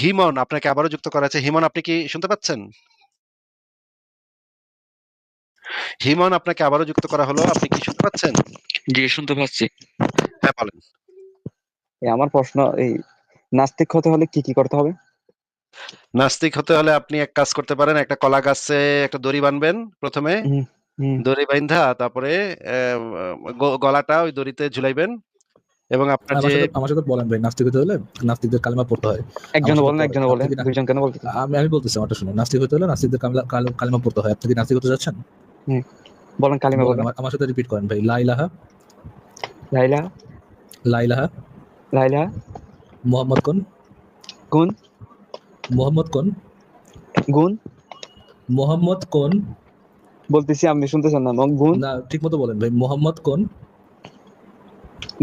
হিমন আপনাকে আবারও যুক্ত করা হয়েছে। হিমন আপনি কি শুনতে পাচ্ছেন? হিমন আপনাকে আবারও যুক্ত করা হলো। আপনি কি শুনতে পাচ্ছেন? জি, শুনতে পাচ্ছি। হ্যাঁ, বলেন। এই আমার প্রশ্ন এই নাস্তিক হতে হলে কি, কি করতে হবে? নাস্তিক হতে হলে আপনি এক কাজ করতে পারেন। একটা কলা গাছে একটা দড়ি বানবেন প্রথমে হুম। দড়ি বাইন্ধা তারপরে গ গলাটা ওই দড়িতে ঝুলাইবেন এবং আপনার যে আমার সাথে বলেন ভাই নাস্তিক হতে হলে নাস্তিকদের কালেমা পড়তে হয়। একজন বলেন, একজন বলেন। আপনি কি না- ২ জন কেন বলতেছেন? আমি আমি বলতেছি আমারটা শুনুন। নাস্তিক হতে হলে নাস্তিকদের কামলা কাল- কালেমা পড়তে হয়। আপনি কি নাস্তিক হতে যাচ্ছেন? হুম। বলেন কালিমা বলেন। আমার- সাথে রিপিট করেন ভাই। লা ইলাহা লা ইলাহা, লা ইলাহা লা ইলাহা, মুহাম্মদ কোন গুণ, মুহাম্মদ কোন গুণ মোহাম্মদ কোন বলতেছি আপনি শুনতেছেন না। গুণ, না ঠিকমতো বলেন ভাই। মোহাম্মদ কোন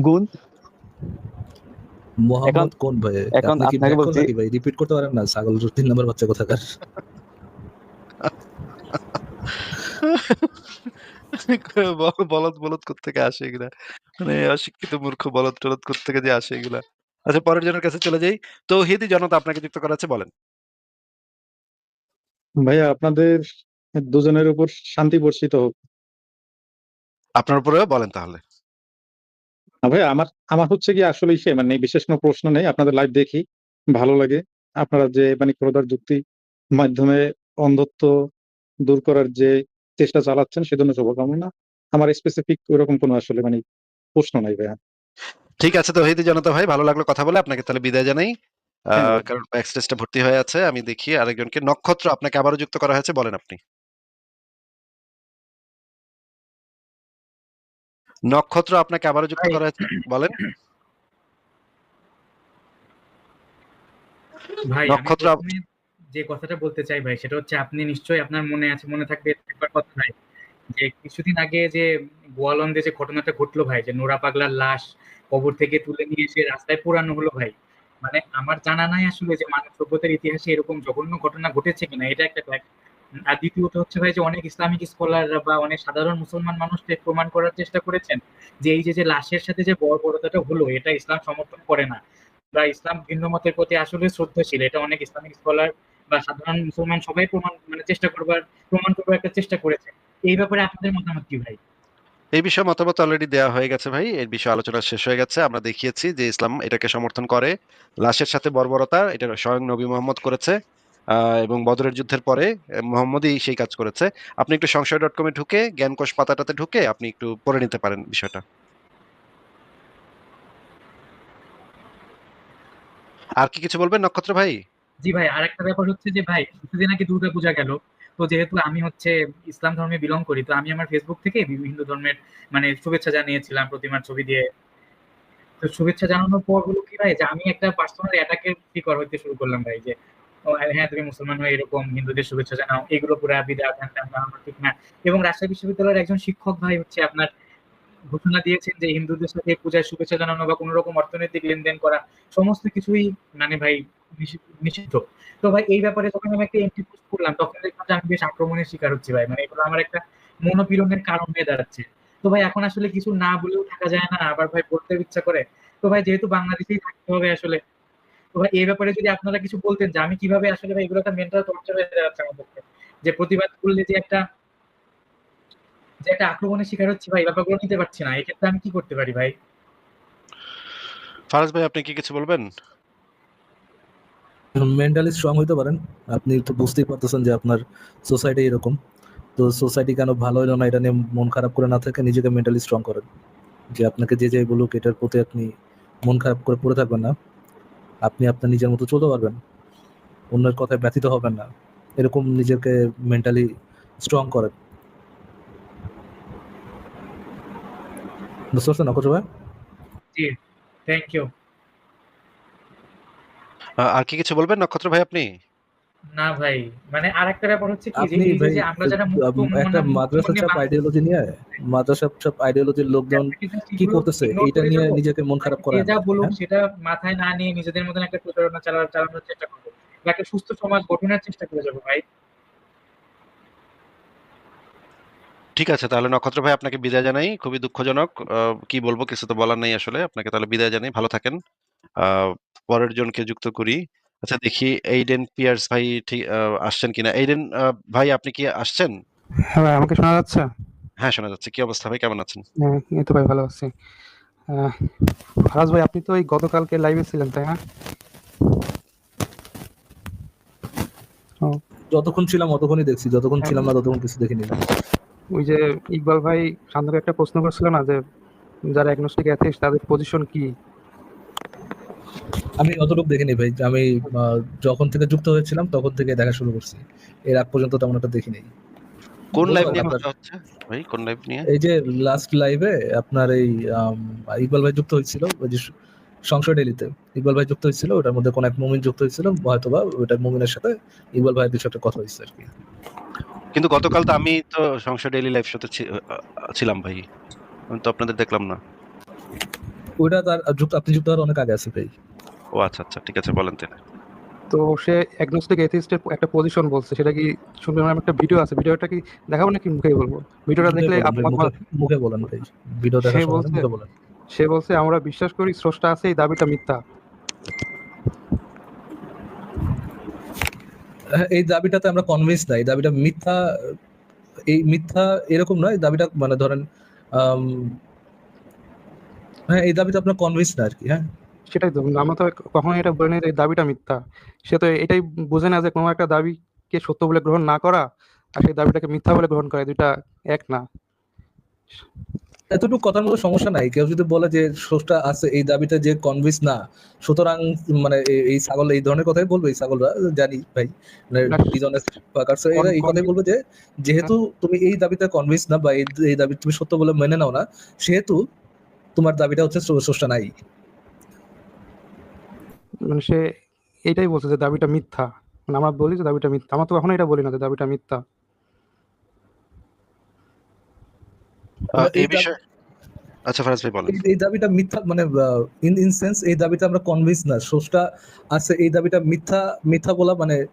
গুণ। মুহাম্মদ কোন ভাই? এখন আপনাকে বলছি- ভাই? রিপিট করতে পারেন না? ছাগল তিন নম্বর বাচ্চা কোথাকার। বলদ বলদ কোত্থেকে আসে এগুলা? মানে অশিক্ষিত মূর্খ বলদ টলদ কোত্থেকে যে আসে এগুলা? আচ্ছা পরের জনের কাছে চলে যাই। তৌহিদি জনতা আপনাকে যুক্ত করা আছে বলেন। ভাইয়া আপনাদের দুজনের উপর শান্তি বর্ষিত হোক। আপনার উপরেও বলেন তাহলে। না ভাইয়া আমার আমার হচ্ছে কি আসলে ইসে মানে বিশেষ কোনো প্রশ্ন নেই। আপনাদের লাইভ দেখি। ভালো লাগে। আপনারা যে মানে খোদার যুক্তি মাধ্যমে অন্ধত্ব দূর করার যে চেষ্টা চালাচ্ছেন সেজন্য শুভকামনা। আমার স্পেসিফিক ওরকম কোনো আসলে মানে প্রশ্ন নাই ভাইয়া। ঠিক আছে তো তৌহিদি জনতা ভাই ভালো লাগল কথা বলে। আপনাকে তাহলে বিদায় জানাই। হ্যাঁ। কারণ ব্যাকস্টেজটা ভর্তি হয়ে আছে। আমি দেখি আরেকজনকে নক্ষত্র আপনাকে আবারও যুক্ত করা হয়েছে বলেন আপনি। নক্ষত্র আপনাকে আবারও যুক্ত করা হয়েছে বলেন। ভাই নক্ষত্র আপ- ১ম এ যে কথাটা বলতে চাই ভাই সেটা হচ্ছে আপনি নিশ্চয়ই আপনার মনে আছে মনে থাকবে একবার কথা ভাই যে কিছুদিন আগে যে গোয়ালন্দে যে ঘটনাটা ঘটলো ভাই যে নোরা পাগলার লাশ কবর থেকে তুলে নিয়ে এসে রাস্তায় পোড়ানো হলো ভাই মানে আমার জানা নাই আসলে যে মানব সভ্যতার ইতিহাসে এরকম জঘন্য ঘটনা ঘটেছে কিনা এটা একটা। আর দ্বিতীয়ত হচ্ছে ভাই যে অনেক ইসলামিক স্কলাররা বা অনেক সাধারণ মুসলমান মানুষকে প্রমাণ করার চেষ্টা করেছেন যে এই যে যে লাশের সাথে যে বর্বরতাটা হলো, এটা ইসলাম সমর্থন করে না বা ইসলাম ভিন্ন মতের প্রতি আসলে শ্রদ্ধাশীল, এটা অনেক ইসলামিক স্কলার বা সাধারণ মুসলমান সবাই প্রমাণ মানে চেষ্টা করবার, প্রমাণ করবার একটা চেষ্টা করেছে এই ব্যাপারে আপনাদের মতামত কি ভাই এই বিষয়ে মতামত অলরেডি দেওয়া হয়ে গেছে ভাই। এর বিষয়ে আলোচনা শেষ হয়ে গেছে। আমরা দেখিয়েছি যে ইসলাম এটাকে সমর্থন করে। লাশের সাথে বর্বরতা, এটা স্বয়ং নবী মোহাম্মদ করেছে। এবং বদরের যুদ্ধের পরে মোহাম্মদই সেই কাজ করেছে। আপনি একটু সংশয় ডট কমে ঢুকে জ্ঞানকোষ পাতাটাতে ঢুকে আপনি একটু পড়ে নিতে পারেন বিষয়টা। আর কি কিছু বলবেন, নক্ষত্র ভাই? জি ভাই, আরেকটা ব্যাপার হচ্ছে যে ভাই, কিছুদিন আগে দুর্গা পূজা গেল তো যেহেতু আমি হচ্ছে ইসলাম ধর্মে বিলং করি, তো আমি আমার ফেসবুক থেকে বিভিন্ন ধর্মের মানে শুভেচ্ছা জানিয়েছিলাম প্রতিমার ছবি দিয়ে তো শুভেচ্ছা জানানোর পর হলো কি ভাই, যে আমি একটা পার্সোনাল অ্যাটাকের শিকার হইতে শুরু করলাম ভাই, যে হ্যাঁ তুমি মুসলমান হয়ে এরকম হিন্দুদের শুভেচ্ছা জানাও। এগুলো পুরো হ্যান ত্যান, আমার ঠিক না। এবং রাজশাহী বিশ্ববিদ্যালয়ের একজন শিক্ষক ভাই হচ্ছে আপনার ঘোষণা দিয়েছেন যে হিন্দুদের সাথে পূজায় শুভেচ্ছা জানানো বা কোনো রকম অর্থনৈতিক লেনদেন করা সমস্ত কিছুই মানে ভাই নিষি- নিষিদ্ধ। তো ভাই এই ব্যাপারে যখন আমি একটা এন্ট্রি পোস্ট করলাম তখন দেখলাম আমি বেশ আক্রমণের শিকার হচ্ছি ভাই। মানে এগুলো আমার একটা মনোপীড়নের কারণ হয়ে দাঁড়াচ্ছে। তো ভাই এখন আসলে কিছু না বলেও থাকা যায় না আবার ভাই পড়তে ইচ্ছা করে। তো ভাই যেহেতু বাংলাদেশেই থাকতে হবে আসলে তো ভাই এই ব্যাপারে যদি আপনারা কিছু বলতেন যে আমি কীভাবে আসলে ভাই এগুলো একটা মেন্টাল টর্চার হয়ে যাচ্ছে আমার পক্ষে যে প্রতিবাদ করলে যে একটা যে একটা আক্রমণের শিকার হচ্ছি ভাই ব্যাপারগুলো নিতে পারছি না এক্ষেত্রে আমি কি করতে পারি ভাই ফারাজ ভাই আপনি কি কিছু বলবেন? মেন্টালি স্ট্রং হইতে পারেন। আপনি তো বুঝতেই পারতেছেন যে আপনার সোসাইটি এরকম। তো সোসাইটি কেন ভালো হইল না এটা নিয়ে মন খারাপ করে না থাকে নিজেকে মেন্টালি স্ট্রং করেন। যে আপনাকে যে যাই বলুক এটার প্রতি আপনি মন খারাপ করে পড়ে থাকবেন না। আপনি আপনার নিজের মতো চলতে পারবেন। অন্যের কথায় ব্যথিত হবেন না। এরকম নিজেকে মেন্টালি স্ট্রং করেন। বুঝতে পারছেন নক্ষত্র ভাই? জি থ্যাংক ইউ আর কি কিছু বলবেন নক্ষত্র ভাই আপনি? না ভাই মানে আরেকটা ব্যাপার হচ্ছে কি যে আমরা যারা একটা মাদ্রাসা চাপ আইডিওলজি নিয়ে মাদ্রাসা চাপ আইডিওলজির লোকজন কি করতেছে করে নিয়ে নিজেকে মন খারাপ যে যা না, বলুক হ্যাঁ? সেটা মাথায় না নিয়ে নিজেদের মতন একটা প্রচারণা চালা- চালানোর চেষ্টা করব একটা সুস্থ সমাজ গঠনের চেষ্টা করে যাব ভাই ঠিক আছে তাহলে নক্ষত্র ভাই আপনাকে বিদায় জানাই। খুবই দুঃখজনক। কি বলব কিছু তো বলার নেই আসলে। আপনাকে তাহলে বিদায় জানাই। ভালো থাকেন। পরের জনকে যুক্ত করি। আচ্ছা দেখি এইডেন পিয়ার্স ভাই ঠিক আহ, আসছেন কিনা? এইডেন ভাই আপনি কি আসছেন? হ্যাঁ ভাই আমাকে শোনা যাচ্ছে? হ্যাঁ শোনা যাচ্ছে। কি অবস্থা ভাই? কেমন আছেন? হ্যাঁ এই তো ভাই ভালো আছি। ফারাজ ভাই আপনি তো ওই গতকালকে লাইভে ছিলেন তাই না? যতক্ষণ ছিলাম অতক্ষণই দেখছি যতক্ষণ ছিলাম না ততক্ষণ কিছু দেখিনি। ওই যে ইকবাল ভাই শান্তকে একটা প্রশ্ন করছিল না যে যারা অ্যাগনোস্টিক অ্যাথিস্ট তাদের পজিশন কি? আমি অতটুকু দেখিনি ভাই। আমি যখন থেকে যুক্ত হয়েছিলাম তখন থেকে দেখা শুরু করছি। এর আগ পর্যন্ত তেমন একটা দেখিনি কোন লাইভ নিয়ে কথা হচ্ছে? ভাই কোন লাইভ নিয়ে? এই যে লাস্ট লাইভে আপনার এই ইকবাল ভাই যুক্ত হয়েছিল ওই যে সংশয় ডেলিতে ইকবাল ভাই যুক্ত হয়েছিল ওটার মধ্যে কোন এক মুমিন যুক্ত হয়েছিল হয়তো বা ওটার মুমিনের সাথে ইকবাল ভাইয়ের কিছু একটা কথা হয়েছে আর কি। কিন্তু গতকাল তো আমি তো সংসদ ডেইলি লাইভ শোতে আহ, ছিলাম ভাই। আমি তো আপনাদের দেখলাম না। ওইটা তার যুক্ত আপনি যুক্ত হওয়ার অনেক আগে আছে ভাই। ও আচ্ছা আচ্ছা ঠিক আছে বলেন তাহলে তো সে অ্যাগনোস্টিক অ্যাথিস্টের একটা পজিশন বলছে সেটা কি শুনলাম আমার একটা ভিডিও আছে ভিডিওটা কি দেখাবো নাকি মুখে বলব? ভিডিওটা দেখলে মুখে বলেন, আপনার মুখে- মুখে বলেন ভাই ভিডিও দেখার সময় বলেন। সে বলছে আমরা বিশ্বাস করি স্রষ্টা আছে এই দাবিটা মিথ্যা। হ্যাঁ, এই দাবিটাতে আমরা কনভিন্স না এই দাবিটা মিথ্যা এই মিথ্যা এরকম নয় দাবিটা মানে ধরেন হ্যাঁ এই দাবিতে আপনার কনভিন্স না আর কি হ্যাঁ। সেটাই তো আমরা তো কখনো এটা বলে এই দাবিটা মিথ্যা। সে তো এটাই বোঝে না যে কোনো একটা দাবিকে সত্য বলে গ্রহণ না করা আর সেই দাবিটাকে মিথ্যা বলে গ্রহণ করা দুইটা এক না। এতটুকু কথার মতো সমস্যা নাই। কেউ যদি বলে যে স্রষ্টা আছে এই দাবিটা যে কনভিন্স না সুতরাং মানে এই ছাগল এই ধরনের কথাই বলবে এই ছাগলরা জানি ভাই। মানে এই কথাই বলবে যে যেহেতু তুমি এই দাবিতে কনভিন্স না বা এই দাবি তুমি সত্য বলে মেনে নাও না সেহেতু তোমার দাবিটা হচ্ছে স্রষ্টা নাই। মানে সে এটাই বলছে যে দাবিটা মিথ্যা। মানে আমরা বলি যে দাবিটা মিথ্যা। আমরা তো কখনো এটা বলি না যে দাবিটা মিথ্যা। এই বিষয়ে আচ্ছা ফারাজ ভাই বলেন। এই- দাবিটা মিথ্যা মানে ইন ইন সেন্স এই দাবিটা আমরা কনভিন্স না। সোসটা আছে এই দাবিটা মিথ্যা মিথ্যা বলা মানে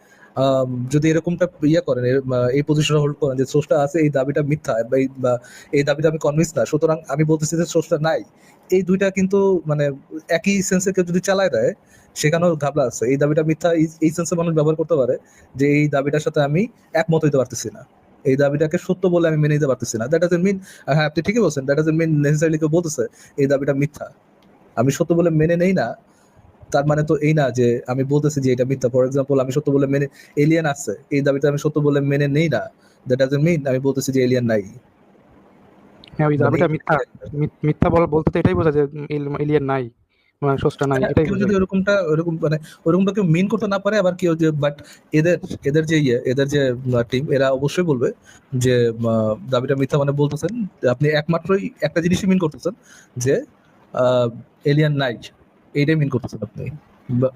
যদি এরকমটা ইয়ে করেন এই পজিশন হোল্ড করেন যে স্রষ্টা আছে, এই দাবিটা মিথ্যা, বা, এই- দাবিটা আমি কনভিন্স না। সুতরাং আমি বলতেছি যে স্রষ্টা নাই। এই দুইটা কিন্তু মানে একই সেন্সে কেউ যদি চালায় দেয়, সেখানেও ঘাবলা আছে। এই দাবিটা মিথ্যা, এই- এই সেন্সে মানুষ ব্যবহার করতে পারে যে এই দাবিটার সাথে আমি একমত হইতে পারতেছি না। এই দাবিটাকে সত্য বলে আমি মেনে নিতে পারতেছি না। দ্যাট ডাজন্ট মিন হ্যাঁ আপনি ঠিকই বলছেন। দ্যাট ডাজন্ট মিন নেসেসারিলি কেউ বলতেছে, এই দাবিটা মিথ্যা। আমি সত্য বলে মেনে নেই না। তার মানে তো এই না যে আমি বলতেছি যে এটা মিথ্যা। ফর এক্সাম্পল আমি সত্য বলে মেনে এলিয়ান আছে। এই দাবিটা আমি সত্য বলে মেনে নেই না। দ্যাট ডাজন্ট মিন আমি বলতেছি যে এলিয়ান নাই। হ্যাঁ ওই মানে দাবিটা মিথ্যা। মিথ্যা বল বলতে তো এটাই বোঝা যে এলিয়েন নাই মানে নাই হ্যাঁ, এটাই যদি ওরকমটা ওরকম মানে ওরকমটা কেউ মিন করতে না পারে আবার কেউ যে বাট এদের এদের যে ইয়ে এদের যে টিম এরা অবশ্যই বলবে যে দাবিটা মিথ্যা মানে বলতেছেন। আপনি একমাত্রই একটা জিনিসই মিন করতেছেন যে এলিয়ান নাই। এইটাই মিন করতেছেন আপনি।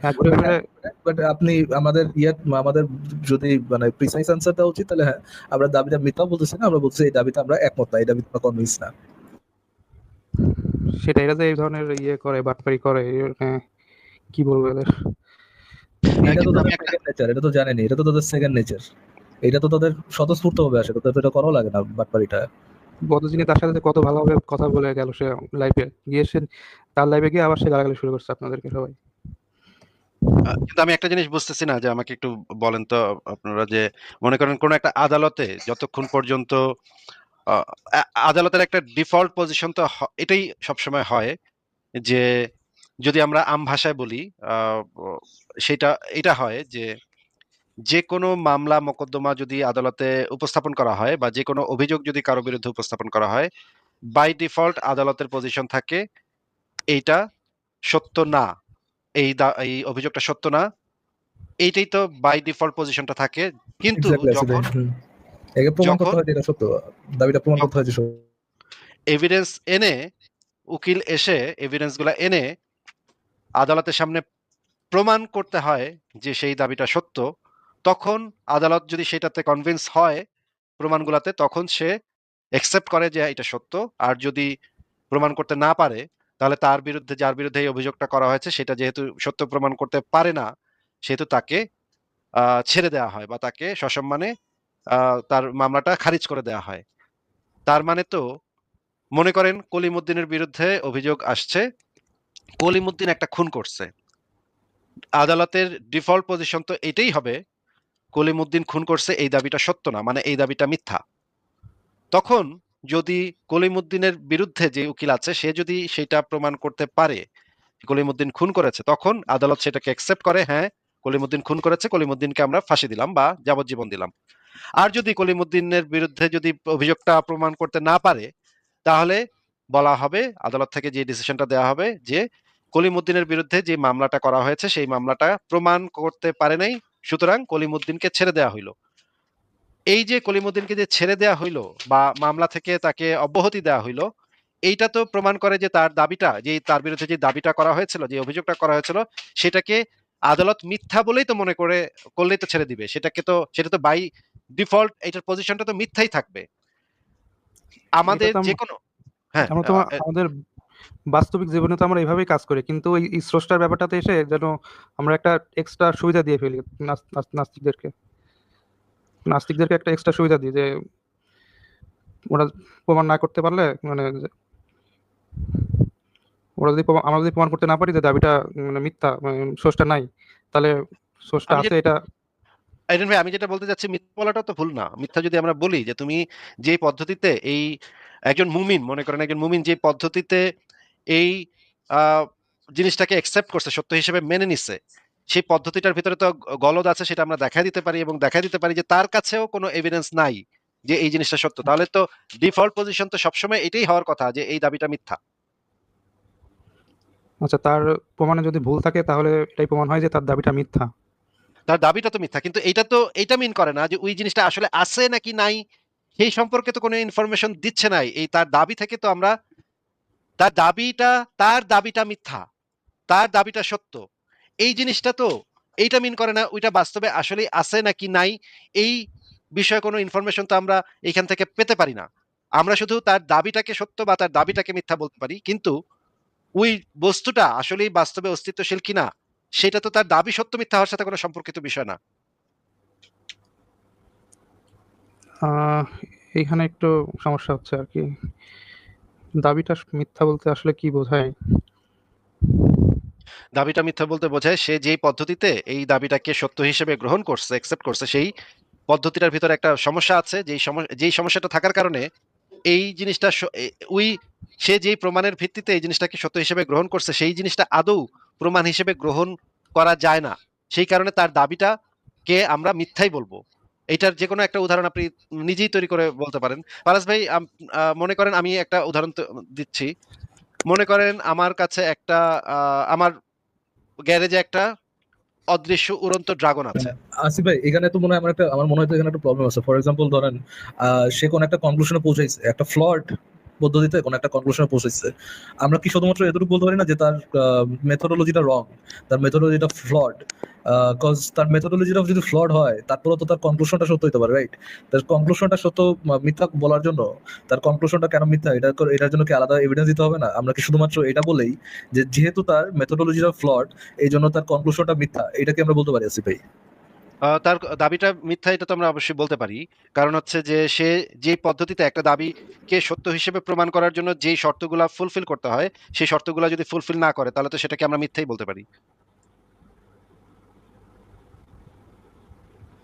হ্যাঁ বাট আপনি আমাদের ইয়ে আমাদের যদি মানে প্রিসাইজ আনসার দেওয়া উচিত তাহলে হ্যাঁ আমরা দাবিটা মিথ্যা বলতেছি না আমরা বলছি এই দাবিতে আমরা একমত না এই দাবিতে আমরা কনভিন্স না। সেটা এরা যে এই ধরনের ইয়ে করে বাটপারি করে হ্যাঁ কি বলব এদের? হ্যাঁ, এটা তো তাদের সেকেন্ড নেচার এটা তো জানেনি এটা তো তাদের সেকেন্ড নেচার এটা তো তাদের স্বতঃস্ফূর্ত ভাবে আসে তাদের তো এটা করাও লাগে না বাটপারিটা। বদজিনী তার সাথে কত ভালোভাবে কথা বলে গেল সে লাইভে গিয়ে সে তার লাইভে গিয়ে আবার সে গালাগালি শুরু করছে আপনাদেরকে সবাই। কিন্তু আমি একটা জিনিস বুঝতেছি না যে আমাকে একটু বলেন তো আপনারা যে মনে করেন কোন একটা আদালতে যতক্ষণ পর্যন্ত আদালতের একটা ডিফল্ট পজিশন তো এটাই সবসময় হয় যে যদি আমরা আম ভাষায় বলি সেটা, এটা হয় যে যে কোনো মামলা মোকদ্দমা যদি আদালতে উপস্থাপন করা হয় বা যে কোনো অভিযোগ যদি কারও বিরুদ্ধে উপস্থাপন করা হয় বাই ডিফল্ট আদালতের পজিশন থাকে এইটা সত্য না। এই এই অভিযোগটা সত্য না। এইটাই তো বাই ডিফল্ট পজিশনটা থাকে। কিন্তু Exactly, যখন একে প্রমাণ করতে হয় যে সত্য। দাবিটা প্রমাণ করতে হয় যে এভিডেন্স এনে উকিল এসে এভিডেন্সগুলা এনে আদালতের সামনে প্রমাণ করতে হয় যে সেই দাবিটা সত্য। তখন আদালত যদি সেটাতে কনভিন্স হয় প্রমাণগুলাতে, তখন সে একসেপ্ট করে যে এটা সত্য। আর যদি প্রমাণ করতে না পারে, তাহলে তার বিরুদ্ধে, যার বিরুদ্ধে এই অভিযোগটা করা হয়েছে, সেটা যেহেতু সত্য প্রমাণ করতে পারে না, সেহেতু তাকে ছেড়ে দেওয়া হয় বা তাকে সসম্মানে তার মামলাটা খারিজ করে দেওয়া হয়। তার মানে তো, মনে করেন কলিমুদ্দিনের বিরুদ্ধে অভিযোগ আসছে, কলিমুদ্দিন একটা খুন করছে। আদালতের ডিফল্ট পজিশন তো এটাই হবে কলিমুদ্দিন খুন করছে, এই দাবিটা সত্য না মানে এই দাবিটা মিথ্যা। তখন যদি কলিমুদ্দিনের বিরুদ্ধে যে উকিল আছে, সে যদি সেটা প্রমাণ করতে পারে কলিমুদ্দিন খুন করেছে, তখন আদালত সেটাকে অ্যাকসেপ্ট করে হ্যাঁ কলিমুদ্দিন খুন করেছে, কলিমুদ্দিনকে আমরা ফাঁসি দিলাম বা যাবজ্জীবন দিলাম। আর যদি কলিমুদ্দিনের বিরুদ্ধে যদি অভিযোগটা প্রমাণ করতে না পারে, তাহলে বলা হবে, আদালত থেকে যে ডিসিশনটা দেওয়া হবে যে কলিমুদ্দিনের বিরুদ্ধে যে মামলাটা করা হয়েছে, সেই মামলাটা প্রমাণ করতে পারে নাই সুতরাং কলিমুদ্দিনকে ছেড়ে দেওয়া হইল। এই যে কলিমুদ্দিনকে যে ছেড়ে দেওয়া হইল বা মামলা থেকে তাকে অব্যাহতি দেওয়া হইল এইটা তো প্রমাণ করে যে তার দাবিটা যে তার বিরুদ্ধে যে দাবিটা করা হয়েছিল যে অভিযোগটা করা হয়েছিল সেটাকে আদালত মিথ্যা বলেই তো মনে করে করলেই তো ছেড়ে দিবে। সেটাকে তো সেটা তো বাই ডিফল্ট এটার পজিশনটা তো মিথ্যাই থাকবে। আমাদের যে কোনো হ্যাঁ আমাদের বাস্তবিক জীবনে তো আমরা এইভাবেই কাজ করি কিন্তু এই স্রষ্টার ব্যাপারটাতে এসে যেন আমরা একটা এক্সট্রা সুবিধা দিয়ে ফেলি নাস- নাস- নাস্তিকদেরকে। নাস্তিকদেরকে একটা এক্সট্রা সুবিধা দিই যে ওরা প্রমাণ না করতে পারলে মানে ওরা যদি আমরা যদি প্রমাণ করতে না পারি যে দাবিটা মানে মিথ্যা মানে স্রষ্টা নাই তাহলে স্রষ্টা আছে এটা আইডেন ভাই আমি যেটা বলতে চাচ্ছি মিথ্যা বলাটা তো ভুল না। মিথ্যা যদি আমরা বলি যে তুমি যে পদ্ধতিতে এই একজন মুমিন মনে করেন একজন মুমিন যে পদ্ধতিতে এই জিনিসটাকে অ্যাকসেপ্ট করছে সত্য হিসেবে মেনে নিচ্ছে সেই পদ্ধতিটার ভিতরে তো গলদ আছে সেটা আমরা দেখা দিতে পারি এবং দেখা দিতে পারি যে তার কাছেও কোনো এভিডেন্স নাই যে এই জিনিসটা সত্য। তাহলে তো ডিফল্ট পজিশন তো সবসময় এটাই হওয়ার কথা যে এই দাবিটা মিথ্যা। আচ্ছা তার প্রমাণে যদি ভুল থাকে তাহলে এটাই প্রমাণ হয় যে তার দাবিটা মিথ্যা। তার দাবিটা তো মিথ্যা কিন্তু এটা তো এটা মিন করে না যে ওই জিনিসটা আসলে আছে নাকি নাই সেই সম্পর্কে তো কোনো ইনফরমেশন দিচ্ছে নাই। এই তার দাবি থেকে তো আমরা তার দাবিটা তার দাবিটা মিথ্যা, তার দাবিটা সত্য। এই জিনিসটা তো, এইটা মিন করে না, ওইটা বাস্তবে আসলে আছে নাকি নাই, এই বিষয়ে কোনো ইনফরমেশন তো আমরা এখান থেকে পেতে পারি না। আমরা শুধু তার দাবিটাকে সত্য বা তার দাবিটাকে মিথ্যা বলতে পারি, কিন্তু ওই বস্তুটা আসলেই বাস্তবে অস্তিত্বশীল কিনা, সেটা তো তার দাবি সত্য মিথ্যা হওয়ার সাথে কোনো সম্পর্কিত বিষয় না। এইখানে একটু সমস্যা হচ্ছে আর কি। দাবিটা মিথ্যা বলতে আসলে কি বোঝায়? দাবিটা মিথ্যা বলতে বোঝায় সে যেই পদ্ধতিতে এই দাবিটাকে সত্য হিসেবে গ্রহণ করছে অ্যাকসেপ্ট করছে, সেই পদ্ধতিটার ভিতরে একটা সমস্যা আছে, যেই সমস্যা যেই সমস্যাটা থাকার কারণে এই জিনিসটা ওই সে যেই প্রমাণের ভিত্তিতে এই জিনিসটাকে সত্য হিসেবে গ্রহণ করছে, সেই জিনিসটা আদৌ প্রমাণ হিসেবে গ্রহণ করা যায় না। সেই কারণে তার দাবিটা কে আমরা মিথ্যাই বলব। এইটার যে কোনো একটা উদাহরণ আপনি নিজেই তৈরি করে বলতে পারেন। পারাস ভাই মনে করেন আমি একটা উদাহরণ দিচ্ছি। মনে করেন আমার কাছে একটা আমার গ্যারেজে একটা অদৃশ্য উড়ন্ত ড্রাগন আছে। আসিফ ভাই, এখানে তো মনে হয় আমার একটা, আমার মনে হয় এখানে একটা প্রবলেম আছে। ফর এক্সাম্পল ধরেন সে কোন একটা কনক্লুশনে পৌঁছাইছে, একটা ফ্লড পদ্ধতিতে কোন একটা কনক্লুশনে পৌঁছাইছে আমরা কি শুধুমাত্র এতটুকু বলতে পারি না যে তার মেথোডোলজিটা রং তার মেথোডোলজিটা ফ্লড কজ তার মেথোডোলজিটা যদি ফ্লড হয়, তারপরেও তো তার কনক্লুশনটা সত্য হতে পারে রাইট তার কনক্লুশনটা সত্য মিথ্যা বলার জন্য, তার কনক্লুশনটা কেন মিথ্যা? এটা এটার জন্য কি আলাদা এভিডেন্স দিতে হবে না? আমরা কি শুধুমাত্র এটা বলেই যে যেহেতু তার মেথোডোলজিটা ফ্লড এই জন্য তার কনক্লুশনটা মিথ্যা এটাকে আমরা বলতে পারি, আসিফ ভাই? তার দাবিটা মিথ্যা এটা তো আমরা অবশ্যই বলতে পারি। কারণ হচ্ছে যে সে যে পদ্ধতিতে একটা দাবিকে সত্য হিসেবে প্রমাণ করার জন্য যেই শর্তগুলা ফুলফিল করতে হয় সেই শর্তগুলা যদি ফুলফিল না করে তাহলে তো সেটাকে আমরা মিথ্যাই বলতে পারি।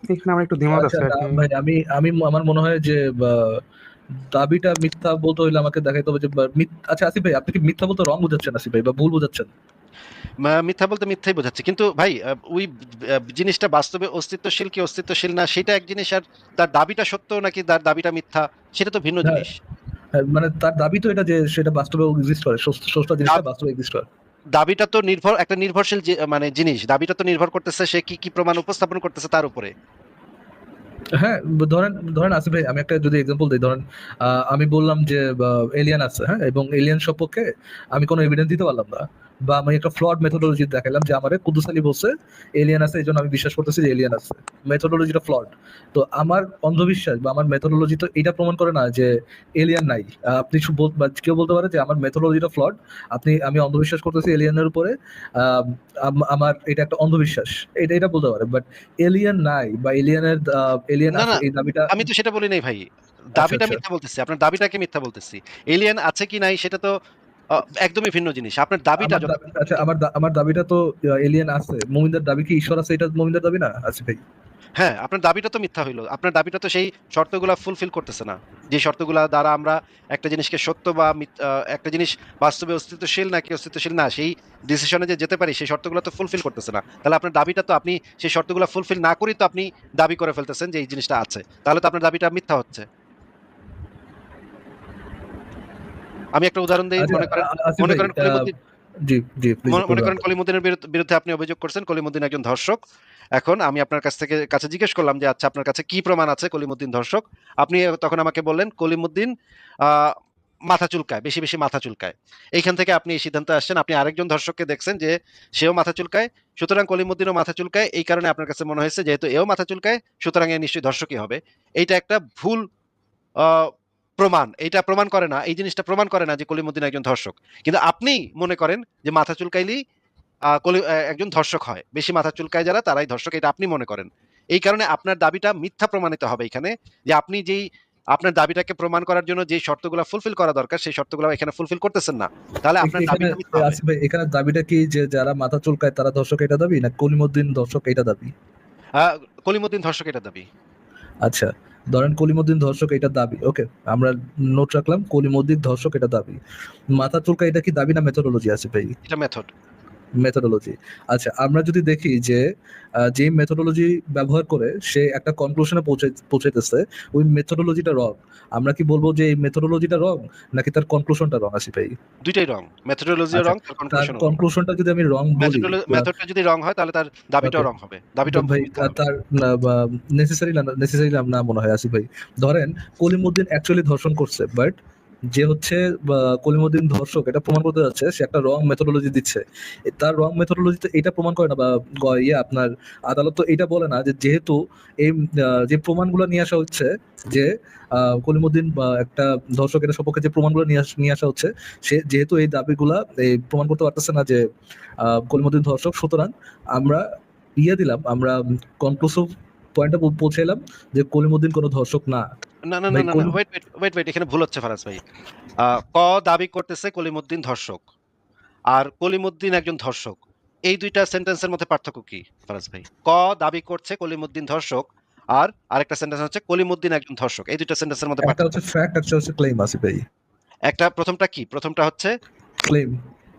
এখানে আমার একটু দ্বিমত আচ্ছা আছে কি ভাই আমি আমি আমার মনে হয় যে দাবিটা মিথ্যা বলতে হইলে আমাকে দেখাইতে হবে যে মিথ- আচ্ছা আসিফ ভাই আপনি কি মিথ্যা বলতে রং বুঝাচ্ছেন আসিফ ভাই বা ভুল বুঝাচ্ছেন? মিথ্যা বলতে মিথ্যাই বোঝাচ্ছে। কিন্তু ভাই ওই জিনিসটা বাস্তবে অস্তিত্বশীল কি অস্তিত্বশীল না সেটা এক জিনিস আর তার দাবিটা সত্য নাকি তার দাবিটা মিথ্যা সেটা তো ভিন্ন হ্যাঁ, জিনিস। হ্যাঁ, মানে তার দাবি তো এটা যে সেটা বাস্তবে এক্সিস্ট করে সস্তা জিনিসটা বাস্তবে এক্সিস্ট করে। দাবিটা তো নির্ভর একটা নির্ভরশীল মানে জিনিস দাবিটা তো নির্ভর করতেছে সে কি কি প্রমাণ উপস্থাপন করতেছে তার উপরে। হ্যাঁ ধরেন ধরেন আসিফ ভাই আমি একটা যদি এক্সাম্পল দিই ধরেন আমি বললাম যে এলিয়ান আছে হ্যাঁ এবং এলিয়ান সম্পর্কে আমি কোনো এভিডেন্স দিতে পারলাম না। বা আমি একটা ফ্লড মেথোডোলজি দেখালাম যে আমার কুদ্দুস আলী বলছে এলিয়ান আছে এই জন্য আমি বিশ্বাস করতেছি যে এলিয়ান আছে। মেথোডোলজিটা ফ্লড তো আমার অন্ধবিশ্বাস বা আমার মেথোডোলজি তো এটা প্রমাণ করে না যে এলিয়ান নাই। আপনি কেউ বলতে পারে যে আমার মেথোডোলজিটা ফ্লড আপনি আমি অন্ধবিশ্বাস করতেছি এলিয়ানের উপরে। আহ, আমার এটা একটা অন্ধবিশ্বাস। এটা এটা বলতে পারে বাট এলিয়ান নাই বা এলিয়ানের এলিয়ান এই দাবিটা আমি তো সেটা বলি নাই ভাই। দাবিটা আচ্ছা। মিথ্যা বলতেছি। আপনার দাবিটাকে মিথ্যা বলতেছি। এলিয়েন আছে কি নাই সেটা তো একদমই ভিন্ন জিনিস। আপনার দাবিটা আচ্ছা আমার আমার দাবিটা তো এলিয়েন আছে। মুমিনদের দাবি কি ঈশ্বর আছে? এটা মুমিনদের দাবি না? আছে ভাই। হ্যাঁ আপনার দাবিটা তো মিথ্যা হইল। আপনার দাবিটা তো সেই শর্তগুলা ফুলফিল করতেছে না। যে শর্তগুলা দ্বারা আমরা একটা জিনিসকে সত্য বা একটা জিনিস বাস্তবে অস্তিত্বশীল নাকি অস্তিত্বশীল না সেই ডিসিশনে যে যেতে পারি সেই শর্তগুলো তো ফুলফিল করতেছে না। তাহলে আপনার দাবিটা তো আপনি সেই শর্তগুলো ফুলফিল না করেই তো আপনি দাবি করে ফেলতেছেন যে এই জিনিসটা আছে। তাহলে তো আপনার দাবিটা মিথ্যা হচ্ছে। আমি একটা উদাহরণ দিই আচ্ছা, মনে করেন মনে করেন মনে- করেন কলিমুদ্দিনের বিরুদ্ধ- আপনি অভিযোগ করছেন কলিমুদ্দিন একজন ধর্ষক। এখন আমি আপনার কাছ থেকে কাছে জিজ্ঞেস করলাম যে আচ্ছা আপনার কাছে কি প্রমাণ আছে কলিমুদ্দিন ধর্ষক? আপনি তখন আমাকে বললেন কলিমুদ্দিন আহ, মাথা চুলকায় বেশি বেশি মাথা চুলকায়। এইখান থেকে আপনি এই সিদ্ধান্তে আসছেন আপনি আরেকজন ধর্ষককে দেখছেন যে সেও মাথা চুলকায় সুতরাং কলিমুদ্দিনও মাথা চুলকায়। এই কারণে আপনার কাছে মনে হয়েছে যেহেতু এও মাথা চুলকায় সুতরাং এ নিশ্চয়ই ধর্ষকই হবে। এইটা একটা ভুল আহ, প্রমাণ এইটা প্রমাণ করে না এই জিনিসটা প্রমাণ করে না যে কলিমুদ্দিন একজন ধর্ষক। কিন্তু আপনি মনে করেন যে মাথা চুলকাইলেই আহ, একজন ধর্ষক হয়। বেশি মাথা চুলকায় যারা তারাই ধর্ষক এটা আপনি মনে করেন। এই কারণে আপনার দাবিটা মিথ্যা প্রমাণিত হবে এখানে যে আপনি যেই আপনার দাবিটাকে প্রমাণ করার জন্য যে শর্তগুলো ফুলফিল করা দরকার সেই শর্তগুলো এখানে ফুলফিল করতেছেন না। তাহলে আপনার ভাই এখানে দাবিটা কি যে যারা মাথা চুলকায় তারা ধর্ষক এটা দাবি না কলিমুদ্দিন ধর্ষক এটা দাবি? কলিমুদ্দিন ধর্ষক এটা দাবি। আচ্ছা। ধরেন কলিমুদ্দিন ধর্ষক এটা দাবি ওকে আমরা নোট রাখলাম, কলিমদ্দিন ধর্ষক এটা দাবি। মাথা চুলকা এটা কি দাবি না মেথোডোলজি আছে ভাই? এটা মেথড মেথোডোলজি আচ্ছা আমরা যদি দেখি যে যে মেথোডোলজি ব্যবহার করে সে একটা কনক্লুশনে পৌঁছে পৌঁছাইতেছে ওই মেথোডোলজিটা রং আমরা কি বলব যে এই মেথোডোলজিটা রং নাকি তার কনক্লুশনটা রং আসি ভাই? দুইটাই রং মেথডোলজিও আচ্ছা, রং তার কনক্লুশনটা যদি আমি রং বলি মেথডটা যদি রং হয় তাহলে তার দাবিটাও রং হবে। দাবিটাও ভাই তার নেসেসারি নেসেসারি না মনে হয় আসি ভাই। ধরেন কলিমুদ্দিন অ্যাকচুয়ালি ধর্ষণ করছে বাট যে হচ্ছে কলিমুদ্দিন ধর্ষক, এটা প্রমাণ করতে যাচ্ছে, সে একটা রং মেথোডোলজি দিচ্ছে। তার রং মেথোডোলজিতে এটা প্রমাণ করে না, বা ইয়ে আপনার আদালত তো এটা বলে না যে যেহেতু এই যে প্রমাণগুলো নিয়ে আসা হচ্ছে, যে কলিমুদ্দিন, বা একটা ধর্ষক এটা সপক্ষে যে প্রমাণগুলো নিয়ে নিয়ে আসা হচ্ছে, সে যেহেতু এই দাবিগুলা, এই প্রমাণ করতে পারতেছে না যে কলিমুদ্দিন ধর্ষক, সুতরাং আমরা ইয়ে দিলাম, আমরা কনক্লুসিভ পয়েন্টে এলাম যে কলিমুদ্দিন কোনো ধর্ষক না। না না না না ওয়েট ওয়েট ওয়েট ওয়েট এখানে ভুল হচ্ছে ফারাজ ভাই। ক দাবি করতেছে কলিমুদ্দিন ধর্ষক আর কলিমুদ্দিন একজন ধর্ষক। এই দুইটা সেন্টেন্সের মধ্যে পার্থক্য কি ফারাজ ভাই? ক দাবি করছে কলিমুদ্দিন ধর্ষক আর আরেকটা সেন্টেন্স হচ্ছে কলিমুদ্দিন একজন ধর্ষক। এই দুইটা সেন্টেন্সের মধ্যে একটা হচ্ছে ফ্যাক্ট একটা হচ্ছে ক্লেম আছে ভাই। একটা প্রথমটা কি? প্রথমটা হচ্ছে ক্লেম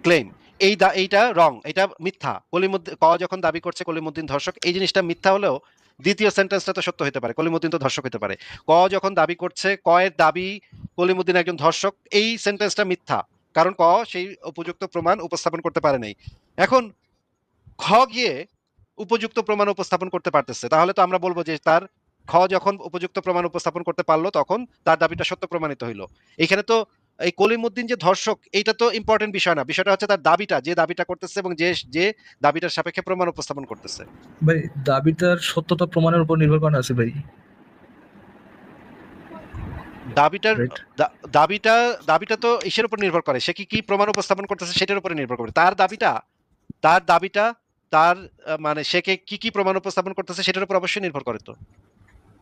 ক্লেম এই দা এইটা রং এটা মিথ্যা। কলিমুদ্দিন ক যখন দাবি করছে কলিমুদ্দিন ধর্ষক এই জিনিসটা মিথ্যা হলেও দ্বিতীয় সেন্টেন্সটা তো সত্য হতে পারে, কলিমুদ্দিন তো ধর্ষক হতে পারে। ক যখন দাবি করছে ক এর দাবি কলিমুদ্দিন একজন ধর্ষক, এই সেন্টেন্সটা মিথ্যা। কারণ ক সেই উপযুক্ত প্রমাণ উপস্থাপন করতে পারে নাই। এখন খ গিয়ে উপযুক্ত প্রমাণ উপস্থাপন করতে পারতেছে, তাহলে তো আমরা বলব যে তার খ যখন উপযুক্ত প্রমাণ উপস্থাপন করতে পারল, তখন তার দাবিটা সত্য প্রমাণিত হইল। এখানে তো এই কলিমুদ্দিন যে ধর্ষক এইটা তো ইম্পর্টেন্ট বিষয় না। বিষয়টা হচ্ছে তার দাবিটা যে দাবিটা করতেছে এবং যে যে দাবিটার সাপেক্ষে প্রমাণ উপস্থাপন করতেছে। ভাই দাবিটার সত্যতা প্রমাণের উপর নির্ভর করে আছে ভাই। দাবিটার দাবিটা দাবিটা তো ইসের উপর নির্ভর করে? সে কি কি প্রমাণ উপস্থাপন করতেছে সেটার উপরে নির্ভর করে। তার দাবিটা তার দাবিটা তার মানে সে কে- কি কি প্রমাণ উপস্থাপন করতেছে সেটার উপর অবশ্যই নির্ভর করে তো।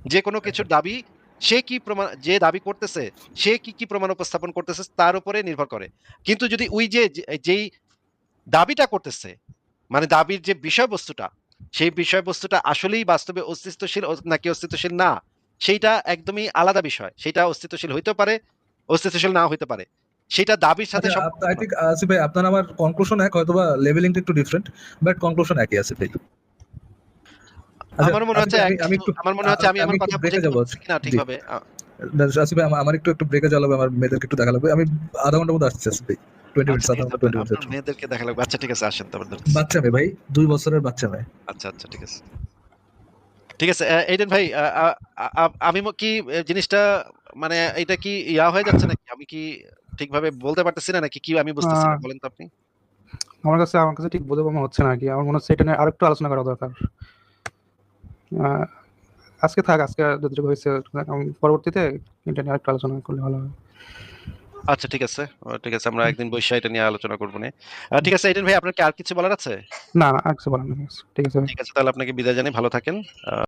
যে কোনো কিছুর দাবি সে কি প্রমাণ যে দাবি করতেছে সে কি কি প্রমাণ উপস্থাপন করতেছে তার উপরে নির্ভর করে। কিন্তু যদি ওই যে যেই দাবিটা করতেছে মানে দাবির যে বিষয়বস্তুটা সেই বিষয়বস্তুটা আসলেই বাস্তবে অস্তিত্বশীল নাকি অস্তিত্বশীল না সেইটা একদমই আলাদা বিষয়। সেটা অস্তিত্বশীল হইতে পারে অস্তিত্বশীল না হইতে পারে। সেটা দাবির সাথে আচ্ছা, আই না। থিংক আসিফ ভাই আপনার আমার কনক্লুশন এক হয়তো বা লেভেলিংটা একটু ডিফারেন্ট বাট কনক্লুশন একই আছে ভাই। আচ্ছা, আমার মনে হচ্ছে ভাই, আমি একটু আমার মনে হচ্ছে আমি আমি আমার কথা বুঝাইতে কিনা ঠিকভাবে। আসিফ ভাই আমার- একটু একটু ব্রেকে আমার মেয়েদেরকে একটু দেখা লাগবে। আমি আধা ঘণ্টার মধ্যে আসছি আসিফ ভাই। আচ্ছা, মেয়েদেরকে দেখা লাগবে। আচ্ছা ঠিক আছে আসেন তারপর বাচ্চা মেয়ে ভাই দুই বছরের বাচ্চা মেয়ে। আচ্ছা আচ্ছা ঠিক আছে। ঠিক আছে এইডেন ভাই আমি কি জিনিসটা মানে এটা কি ইয়া হয়ে যাচ্ছে নাকি? আমি কি ঠিকভাবে বলতে পারতেছি না নাকি কি আমি বুঝতেছি না? বলেন তো আপনি। আমার কাছে আমার কাছে ঠিক বোধগম্য হচ্ছে না কি। আমার মনে হচ্ছে এটা নিয়ে আরেকটু আলোচনা করা দরকার। আজকে থাক আজকে যতটুকু হয়েছে পরবর্তীতে এটা নিয়ে আরেকটু আলোচনা করলে ভালো হবে আচ্ছা ঠিক আছে। ঠিক আছে আমরা একদিন বসে এটা নিয়ে আলোচনা করব নে ঠিক আছে এটেন ভাই আপনার কি আর কিছু বলার আছে? না না আর কিছু বলার নেই ঠিক আছে। ঠিক আছে তাহলে আপনাকে বিদায় জানাই ভালো থাকেন।